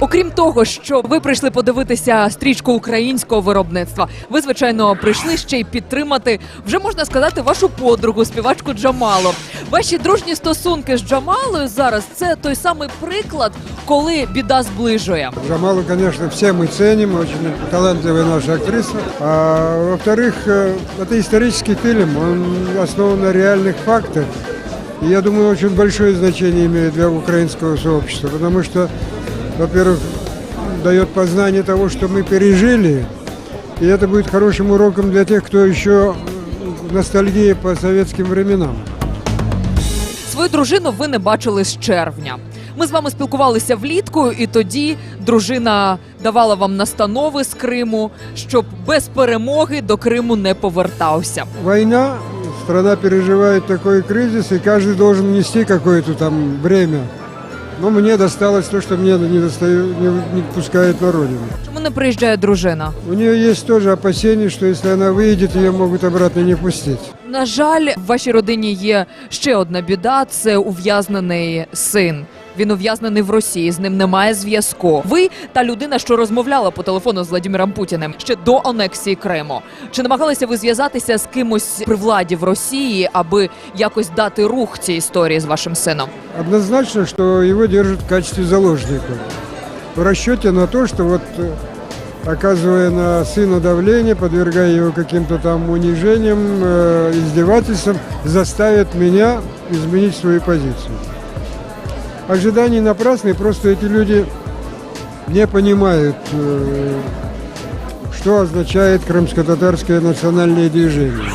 Окрім того, що ви прийшли подивитися стрічку українського виробництва, ви звичайно прийшли ще й підтримати вже можна сказати вашу подругу, співачку Джамалу. Ваші дружні стосунки з Джамалою зараз це той самий приклад, коли біда зближує. Джамалу, конечно, все мы ценим, очень талантливая наша актриса. А во-вторых, э, это исторический фильм, он основан на реальных фактах. И я думаю, очень большое значение имеет для украинского сообщества, потому что, во-первых, дает познание того, что мы пережили, и это будет хорошим уроком для тех, кто еще в ностальгии по советским временам. Свою дружину ви не бачили з червня. Ми з вами спілкувалися влітку, і тоді дружина давала вам настанови з Криму, щоб без перемоги до Криму не повертався. Война, страна переживает такой кризис, и каждый должен нести какое-то там бремя. Но мені досталось то, що мне не, достаю, не, не пускають на родину. Чому не приїжджає дружина? У неї є теж опасення, що якщо если она то її можуть обратно не пустити. На жаль, в вашій родині є ще одна біда: це ув'язнений син. Він ув'язнений в Росії, з ним немає зв'язку. Ви та людина, що розмовляла по телефону з Владимиром Путіним ще до анексії Криму. Чи намагалися ви зв'язатися з кимось при владі в Росії, аби якось дати рух цій історії з вашим сином? Однозначно, что его держат в качестве заложника. В расчете на то, что вот э, оказывая на сына давление, подвергая его каким-то там унижениям, э, издевательствам, заставит меня изменить свою позицию. Ожидания напрасные, просто эти люди не понимают, э, что означает крымско-татарское национальное движение.